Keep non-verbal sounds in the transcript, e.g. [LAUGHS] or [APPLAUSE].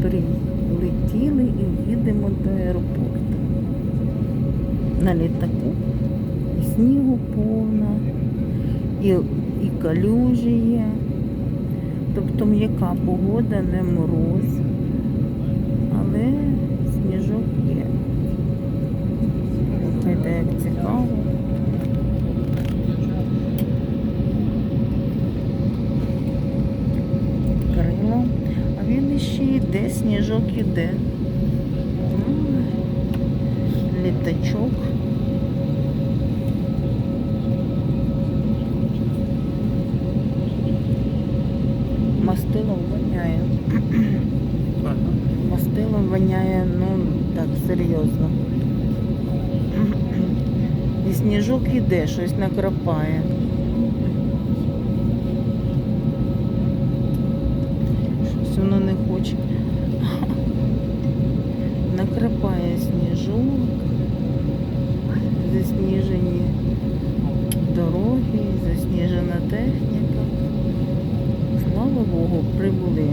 прилетіли і їдемо до аеропорту. На літаку і снігу повно, і, і калюжі є. Тобто м'яка погода, не мороз, але Іще йде, сніжок іде. Літачок. Мастилом воняє. Мастилом воняє, ну так, серйозно. І сніжок іде, щось накрапає. Хоче. [LAUGHS] Накрапає сніжок, засніжені дороги, засніжена техніка. Слава Богу, прибули.